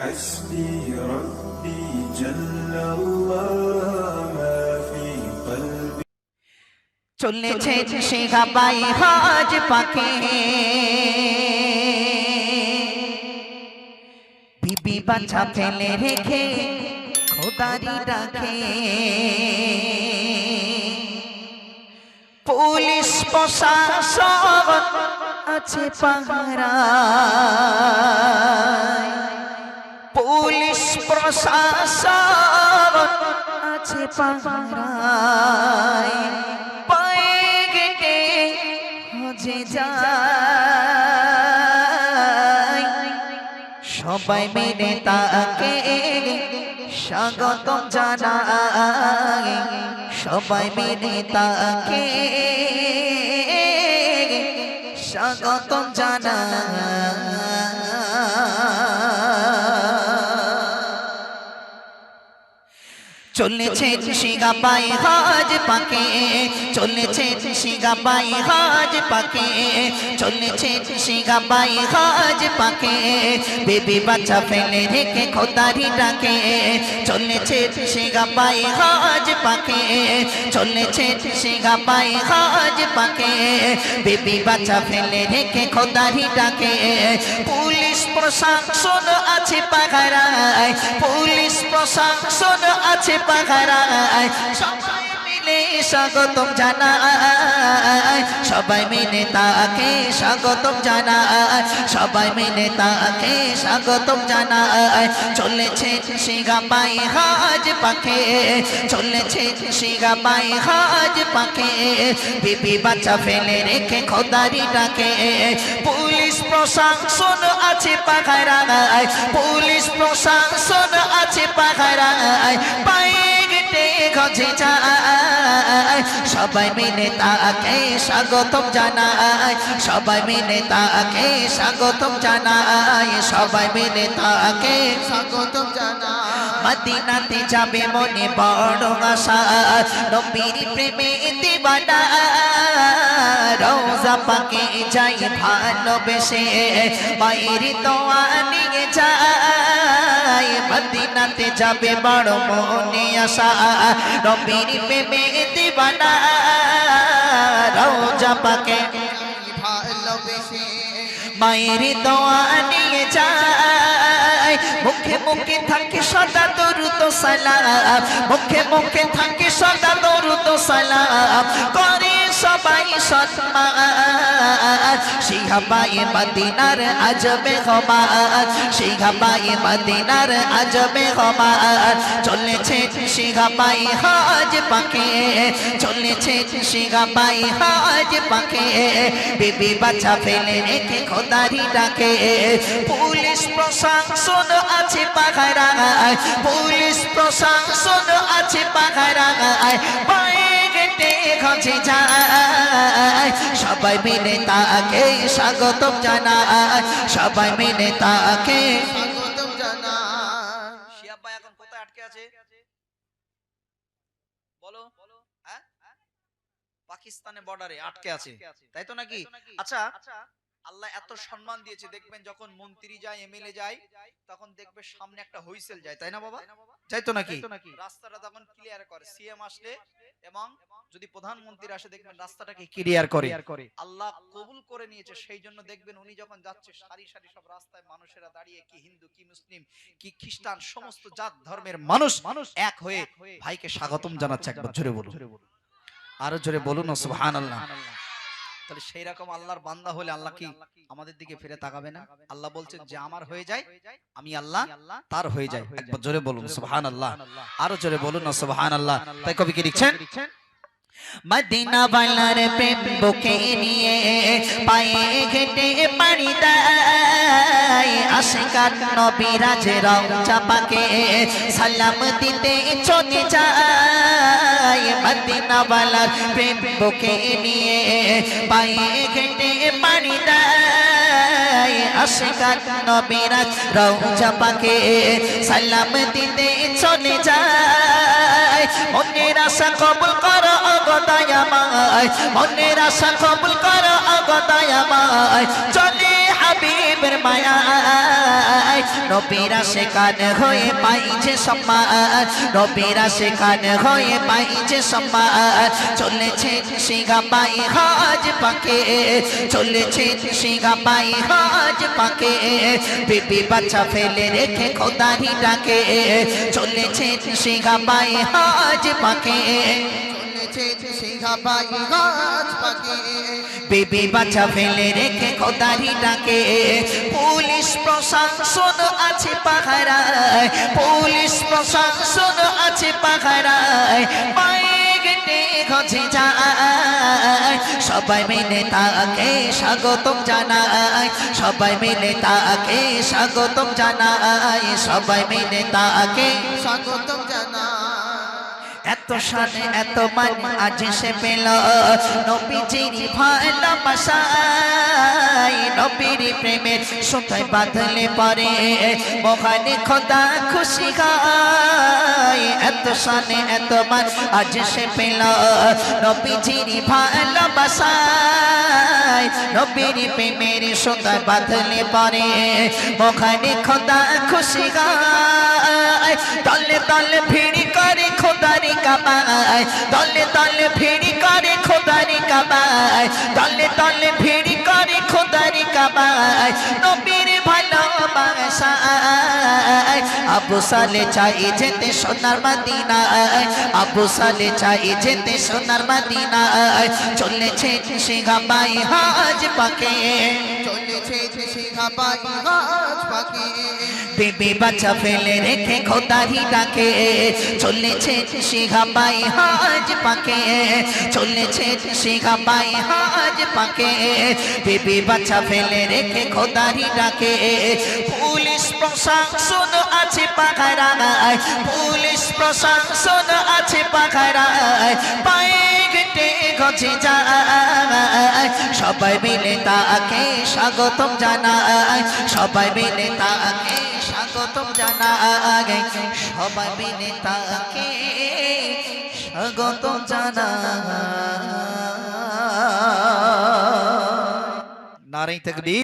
حسبي ربي جل الله ما في قلبي চলেছে সিংহাবাই হজ পাখি বিবি বাচ্চা ফেলে রেখে খোদারি ডাকে পুলিশ প্রশাসন আছে পাহারা আছে পাহারায়। পায়ে গেটে হজে যায়। সবাই মেনে তাকে স্বাগতম জানায়। সবাই মেনে তাকে স্বাগতম জানায়। চলেছে সিঙ্গাবাই হাজ পাকে। চলেছে সিঙ্গাবাই হাজ পাকে। চলেছে সিঙ্গাবাই হাজ পাকে। বেবি বাচ্চা ফেলে রেখে খোদারি ডাকে। চলেছে সিঙ্গাবাই হাজ পাকে। চলেছে সিঙ্গাবাই হাজ পাকে। বেবি বাচ্চা ফেলে রেখে খোদারি ডাকে। পুলিশ প্রশাসন আছে পাহারায়। পুলিশ প্রশাসন আছে পাহারায়। সবাই মিলে স্বাগতম জানায়। সবাই মিলে তাকে স্বাগতম জানায় সবাই মিলে তাকে স্বাগতম জানায় চলেছে সিগা পাই হাজ পাখে, চলেছে সিগা পাই হাজ পাখে। বিবি বাচ্চা ফেলে রেখে খোদারি ডাকে, পুলিশ প্রশাসন আছে পাহারায় পুলিশ প্রশাসন আছে পাহারায় পায়ে গেটে গজে যায় সবাই মিলে তাকে স্বাগতম জানায় সবাই মিলে তাকে স্বাগতম জানায় সবাই মিলে তাকে স্বাগতম জানা মদিনাতে যাবে মনে বড় আশা, নবীর প্রেমে দিবানা। রোজা পাকে যাই ভালোবেসে, মায়ের দোয়া নিয়ে যাই মদিনাতে যাবে বড় মনে আশা। রবির প্রেমে দেবানা রোজা পাকে। মায়ের দোয়া নিয়ে যায়। মুখে মুখে থাকে সদা দরুদ সালাম। মুখে মুখে থাকে সদা দরুদ সালাম। করে সবাই সম্মান সিংহাবাই মদিনার আজবে হমান সিংহাবাই মদিনার আজবে হমান চলেছে সিংহাবাই হাজ পাখে চলেছে সিংহাবাই হাজ পাখে বিবি বাচ্চা ফেলে রেখে খোদারি ডাকে। পুলিশ প্রশাসন আছে পাহারায় পুলিশ প্রশাসন আছে পায়ে গেটে যায়। সবাই মিলে তাকে স্বাগতম জানায় সবাই মিলে তাকে স্বাগতম জানা শিয়াব্বা এখন কোথায় আটকে আছে? বলো। হ্যাঁ? পাকিস্তানের বর্ডারে আটকে আছে। তাই তো নাকি? আচ্ছা। আল্লাহ এত সম্মান দিয়েছে। দেখবেন যখন মন্ত্রী যায় এমএলএ যায় তখন দেখবে সামনে একটা হুইসেল যায়। তাই না বাবা? যাই তো নাকি? রাস্তাটা তখন ক্লিয়ার করে। সিএম আসলে এবং যদি প্রধানমন্ত্রী আসে দেখবেন রাস্তাটাকে ক্লিয়ার করে। আল্লাহ কবুল করে নিয়েছে। সেই জন্য দেখবেন উনি যখন যাচ্ছে সারি সারি সব রাস্তায় মানুষেরা দাঁড়িয়ে কি হিন্দু কি মুসলিম কি খ্রিস্টান সমস্ত জাত ধর্মের মানুষ মানুষ এক হয়ে ভাইকে স্বাগতম জানাচ্ছে একবার জোরে বলুন আরও জোরে বলুন। সুবহানাল্লাহ তাহলে সেই রকম আল্লাহর বান্দা হলে আল্লাহ কি আমাদের দিকে ফিরে তাকাবে না? আল্লাহ বলছে যে আমার হয়ে যায় আমি আল্লাহ তার হয়ে যায়। একবার জোরে বলুন সুবহানাল্লাহ। আরও জোরে বলুন না সুবহানাল্লাহ। তাই কবি কি লিখছেন? মদিনা বালার প্রেম বুকে নিয়ে পায়ে ঘেটে পাড়ি দেয়। আশিকার নবিরাজ রং চাপাকে সালাম দিতে চলে যায়। মদিনা বালার প্রেম বুকে নিয়ে পায়ে ঘেটে পাড়ি দেয়। আশিকার নবিরাজ রং চাপাকে সালাম দিতে চলে যায়। মনের আশা কবুল করো অগদয়ামায় মনের আশা কবুল করো অগদয়ামায় চলে হাবিবের মায়া নবীরা সেখান হয়ে পাইছে সম্মান। নবীরা সেখান হয়ে পাইছে সম্মান। চলেছে সিংহা পাই হাজ পাকে। চলেছে সিংহা পাই হাজ পাকে। বিবি বাচ্চা ফেলে রেখে খোদারি ডাকে। চলেছে সিংহা পাই হাজ পাকে। গাছ পাকে। বেবি বাচ্চা ফেলে রেখে খোদারি ডাকে। পুলিশ প্রশাসন আছে পাহারায় পুলিশ প্রশাসন আছে পাহারায়। সবাই মিলে তাকে স্বাগতম জানায়। সবাই মিলে তাকে স্বাগতম জানায়। সবাই মিলে তাকে স্বাগতম জানা এত শানে এত মান আজ সে পেল নবীজির ভালোবাসায় নবীর প্রেমের সুতায় বাঁধলে পরে মহান খোদা খুশি গায় এত শানে এত মান আজ সে পেল নবীজির ভালোবাসায় নবীর প্রেমের সুতায় বাঁধলে পরে মহান খোদা খুশি গায় তলে তলে ভিড় করে খোদারি কামায় দলে দলে ভিড় করে খোদারি কামায় দলে দলে ভিড় করে খোদারি কামায় নবীর ভালোবাসায় আবু সালে চাই যেতে সোনার মদিনায়। আবু সালে চাই যেতে সোনার মদিনায়। চলেছে সিংহাবাই হাজ পাকে চলেছে পাই গাছ পাকে বেবি বাচ্চা ফেলে রেখে খোদারি ডাকে। চলেছে শিখা পাই হাজ পাকে। চলেছে শিখা পাই হাজ পাকে। বেবি বাচ্চা ফেলে রেখে খোদারি ডাকে। পুলিশ প্রশাসন পুলিশ প্রশাসন আছে পাখারায়। পায়ে গেটে গছে যায়। সবাই মিলে তাকে স্বাগতম জানায়। সবাই মিলে তাকে স্বাগতম জানায়। সবাই মিলে তাকে স্বাগতম জানায়। নারী তকবীর